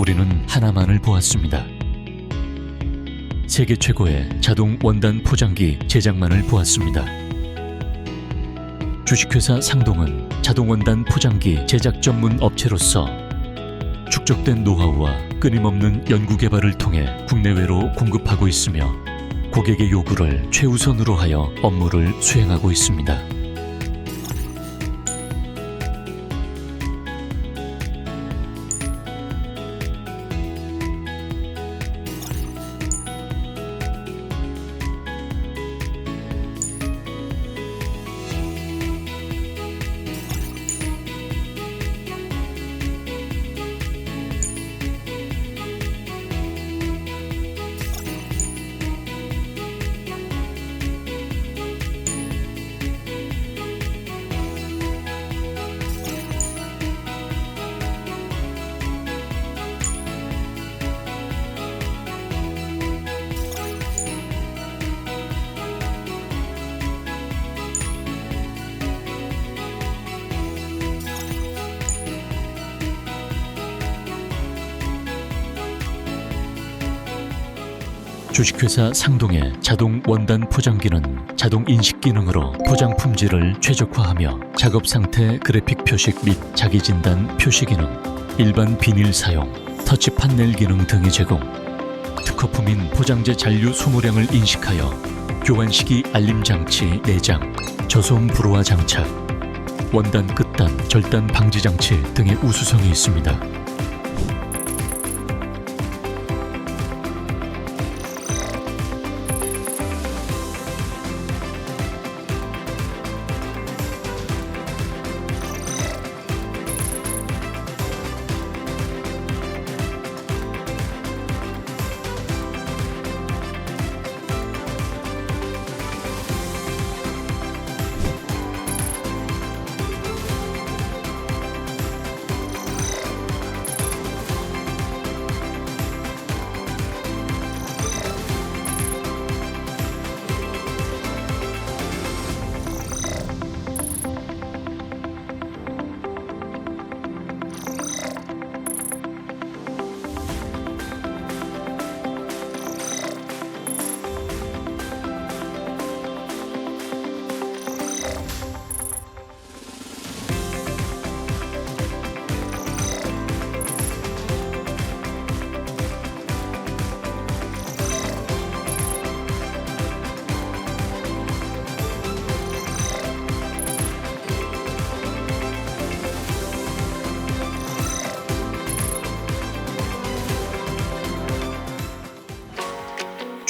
우리는 하나만을 보았습니다. 세계 최고의 자동 원단 포장기 제작만을 보았습니다. 주식회사 상동은 자동 원단 포장기 제작 전문 업체로서 축적된 노하우와 끊임없는 연구 개발을 통해 국내외로 공급하고 있으며 고객의 요구를 최우선으로 하여 업무를 수행하고 있습니다. 주식회사 상동의 자동 원단 포장기는 자동 인식 기능으로 포장 품질을 최적화하며 작업 상태 그래픽 표식 및 자기 진단 표시 기능, 일반 비닐 사용, 터치 판넬 기능 등의 제공, 특허품인 포장재 잔류 소모량을 인식하여 교환 시기 알림 장치 내장, 저소음 불호화 장착, 원단 끝단 절단 방지 장치 등의 우수성이 있습니다.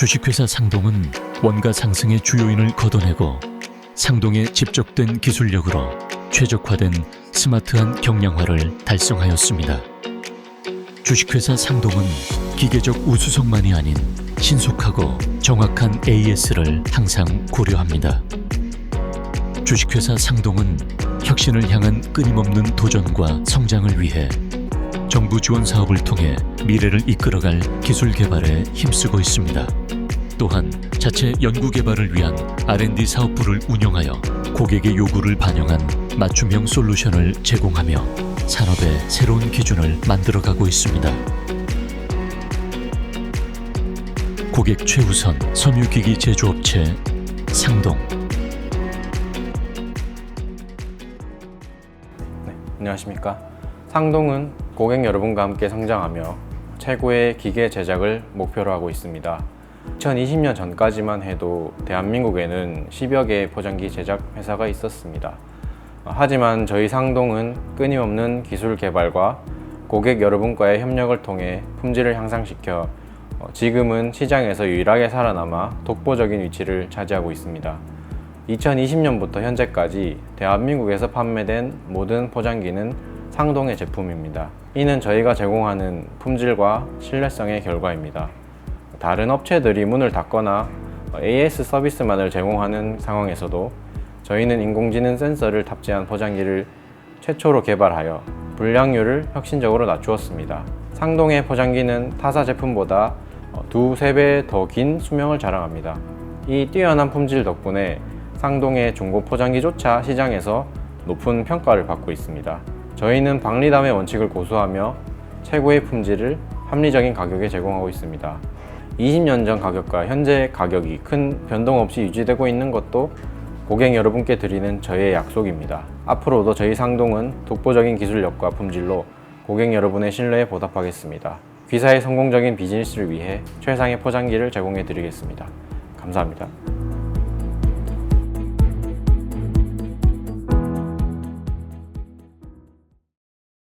주식회사 상동은 원가 상승의 주요인을 걷어내고 상동의 집적된 기술력으로 최적화된 스마트한 경량화를 달성하였습니다. 주식회사 상동은 기계적 우수성만이 아닌 신속하고 정확한 AS를 항상 고려합니다. 주식회사 상동은 혁신을 향한 끊임없는 도전과 성장을 위해 정부 지원 사업을 통해 미래를 이끌어갈 기술 개발에 힘쓰고 있습니다. 또한 자체 연구 개발을 위한 R&D 사업부를 운영하여 고객의 요구를 반영한 맞춤형 솔루션을 제공하며 산업의 새로운 기준을 만들어가고 있습니다. 고객 최우선 섬유기기 제조업체 상동 안녕하십니까. 상동은 고객 여러분과 함께 성장하며 최고의 기계 제작을 목표로 하고 있습니다. 2020년 전까지만 해도 대한민국에는 10여 개의 포장기 제작 회사가 있었습니다. 하지만 저희 상동은 끊임없는 기술 개발과 고객 여러분과의 협력을 통해 품질을 향상시켜 어, 지금은 시장에서 유일하게 살아남아 독보적인 위치를 차지하고 있습니다. 2020년부터 현재까지 대한민국에서 판매된 모든 포장기는 상동의 제품입니다. 이는 저희가 제공하는 품질과 신뢰성의 결과입니다. 다른 업체들이 문을 닫거나 AS 서비스만을 제공하는 상황에서도 저희는 인공지능 센서를 탑재한 포장기를 최초로 개발하여 불량률을 혁신적으로 낮추었습니다. 상동의 포장기는 타사 제품보다 두세 배 더 긴 수명을 자랑합니다. 이 뛰어난 품질 덕분에 상동의 중고 포장기조차 시장에서 높은 평가를 받고 있습니다. 저희는 박리담의 원칙을 고수하며 최고의 품질을 합리적인 가격에 제공하고 있습니다. 20년 전 가격과 현재 가격이 큰 변동 없이 유지되고 있는 것도 고객 여러분께 드리는 저의 약속입니다. 앞으로도 저희 상동은 독보적인 기술력과 품질로 고객 여러분의 신뢰에 보답하겠습니다. 귀사의 성공적인 비즈니스를 위해 최상의 포장기를 제공해 드리겠습니다. 감사합니다.